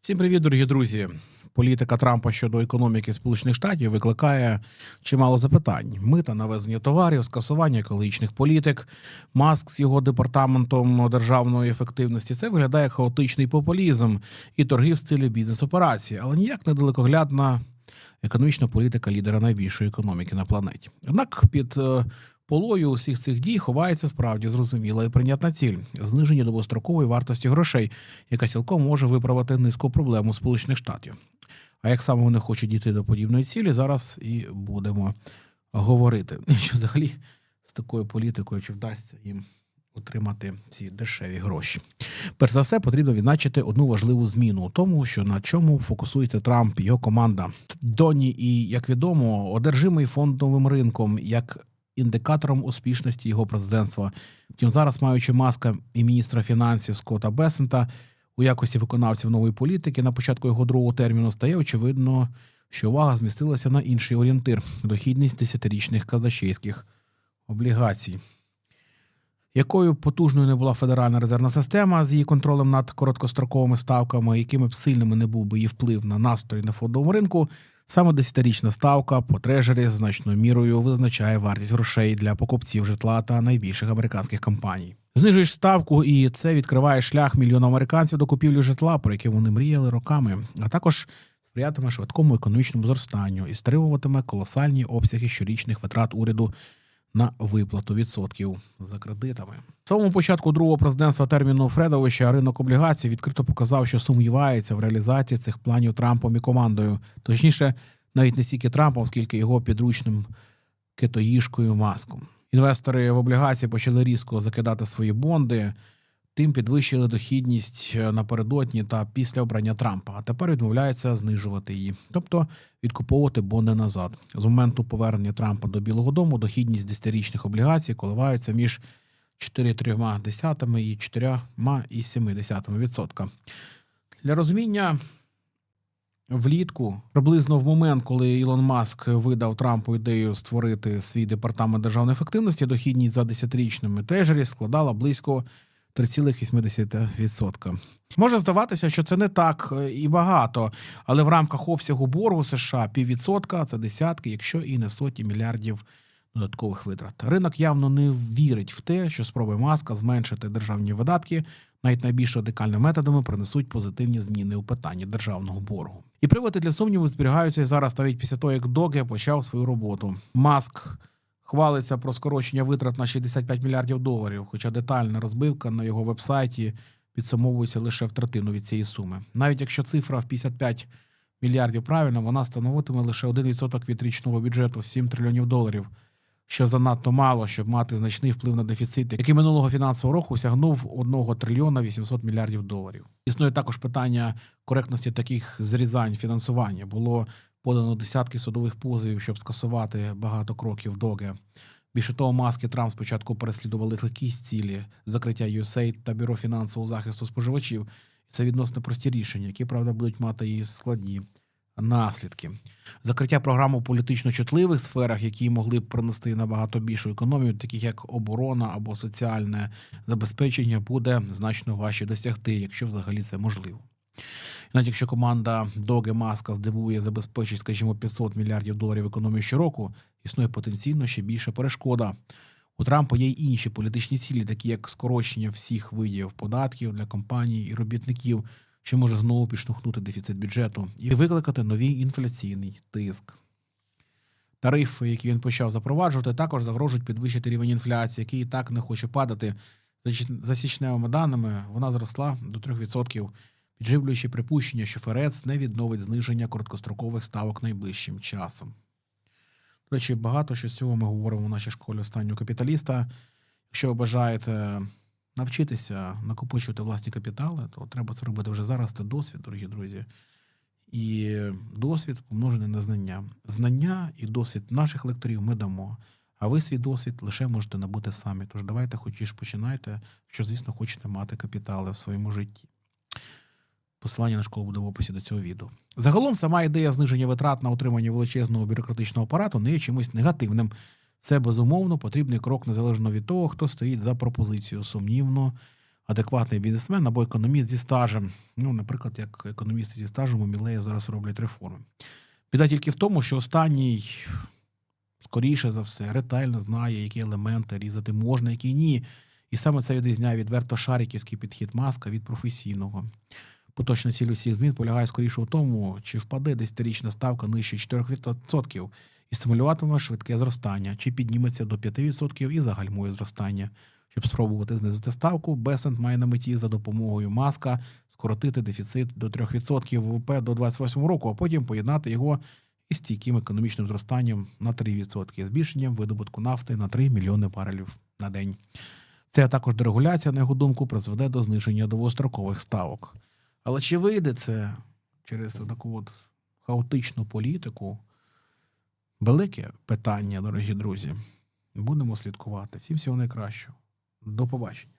Всім привіт, дорогі друзі. Політика Трампа щодо економіки Сполучених Штатів викликає чимало запитань: мита на везення товарів, скасування екологічних політик, маск з його департаментом державної ефективності. Це виглядає хаотичний популізм і торги в стилі бізнес-операції, але ніяк не далекоглядна економічна політика лідера найбільшої економіки на планеті. Однак під е, полою усіх цих дій ховається справді зрозуміла і прийнятна ціль зниження довгострокової вартості грошей, яка цілком може виправити низку проблему Сполучених Штатів. А як саме вони хочуть дійти до подібної цілі, зараз і будемо говорити. Що взагалі з такою політикою чи вдасться їм отримати ці дешеві гроші. Перш за все, потрібно відзначити одну важливу зміну у тому, що на чому фокусується Трамп і його команда. Доні і, як відомо, одержимий фондовим ринком як індикатором успішності його президентства. Втім, зараз, маючи маска і міністра фінансів Скотта Бесента у якості виконавців нової політики на початку його другого терміну, стає очевидно, що увага змістилася на інший орієнтир дохідність десятирічних казначейських облігацій. Якою потужною не була Федеральна резервна система з її контролем над короткостроковими ставками, якими б сильними не був би її вплив на настрої на фондовому ринку, саме десятирічна ставка по трежері значною мірою визначає вартість грошей для покупців житла та найбільших американських компаній. Знижуєш ставку, і це відкриває шлях мільйонам американців до купівлі житла, про яке вони мріяли роками, а також сприятиме швидкому економічному зростанню і стримуватиме колосальні обсяги щорічних витрат уряду на виплату відсотків за кредитами. В самому початку другого президентства терміну Фредовича ринок облігацій відкрито показав, що сумнівається в реалізації цих планів Трампом і командою. Точніше, навіть не стільки Трампом, скільки його підручним китоїшкою маском. Інвестори в облігації почали різко закидати свої бонди, тим підвищили дохідність напередодні та після обрання Трампа, а тепер відмовляються знижувати її, тобто відкуповувати бонди назад. З моменту повернення Трампа до Білого Дому дохідність десятирічних облігацій коливається між 4,3 і 4,7 відсотка. Для розуміння. Влітку, приблизно в момент, коли Ілон Маск видав Трампу ідею створити свій департамент державної ефективності, дохідність за десятирічними трежері складала близько 3,8%. Може здаватися, що це не так е, і багато, але в рамках обсягу боргу США піввідсотка це десятки, якщо і не сотні мільярдів додаткових витрат. Ринок явно не вірить в те, що спроби маска зменшити державні видатки навіть найбільш радикальними методами принесуть позитивні зміни у питанні державного боргу. І приводи для сумніву зберігаються зараз навіть після того, як Доге почав свою роботу. Маск хвалиться про скорочення витрат на 65 мільярдів доларів, хоча детальна розбивка на його вебсайті підсумовується лише в третину від цієї суми. Навіть якщо цифра в 55 мільярдів правильно, вона становитиме лише 1% від річного бюджету в 7 трильйонів доларів, що занадто мало, щоб мати значний вплив на дефіцит, який минулого фінансового року сягнув 1 трильйона 800 мільярдів доларів. Існує також питання коректності таких зрізань фінансування. Було подано десятки судових позовів, щоб скасувати багато кроків доге. Більше того, маски Трамп спочатку переслідували легкість цілі закриття USAID та бюро фінансового захисту споживачів. Це відносно прості рішення, які правда будуть мати і складні наслідки. Закриття програм у політично чутливих сферах, які могли б принести набагато більшу економію, таких як оборона або соціальне забезпечення, буде значно важче досягти, якщо взагалі це можливо. Навіть якщо команда Доге Маска здивує забезпечить, скажімо, 500 мільярдів доларів економії щороку, існує потенційно ще більша перешкода. У Трампа є й інші політичні цілі, такі як скорочення всіх видів податків для компаній і робітників, що може знову підштовхнути дефіцит бюджету і викликати новий інфляційний тиск. Тарифи, які він почав запроваджувати, також загрожують підвищити рівень інфляції, який і так не хоче падати. За січневими даними, вона зросла до 3%, підживлюючи припущення, що ФРЕЦ не відновить зниження короткострокових ставок найближчим часом. До речі, багато що з цього ми говоримо в нашій школі останнього капіталіста. Якщо ви бажаєте навчитися накопичувати власні капітали, то треба це робити вже зараз. Це досвід, дорогі друзі. І досвід помножений на знання. Знання і досвід наших лекторів ми дамо. А ви свій досвід лише можете набути самі. Тож давайте, хоч і ж починайте, якщо, звісно, хочете мати капітали в своєму житті. Посилання на школу буде в описі до цього відео. Загалом, сама ідея зниження витрат на утримання величезного бюрократичного апарату не є чимось негативним. Це безумовно потрібний крок незалежно від того, хто стоїть за пропозицією. Сумнівно, адекватний бізнесмен або економіст зі стажем. Ну, наприклад, як економісти зі стажем у Мілеї зараз роблять реформи. Біда тільки в тому, що останній, скоріше за все, ретельно знає, які елементи різати можна, які ні. І саме це відрізняє відверто шариківський підхід маска від професійного. Поточна ціль усіх змін полягає скоріше у тому, чи впаде десятирічна ставка нижче 4% і стимулюватиме швидке зростання, чи підніметься до 5% і загальмує зростання. Щоб спробувати знизити ставку, Бесент має на меті за допомогою маска скоротити дефіцит до 3% ВВП до 28 року, а потім поєднати його із стійким економічним зростанням на 3%, збільшенням видобутку нафти на 3 мільйони барелів на день. Це також дерегуляція, на його думку, призведе до зниження довгострокових ставок. Але чи вийде це через таку от хаотичну політику? Велике питання, дорогі друзі. Будемо слідкувати. Всім всього найкращого. До побачення.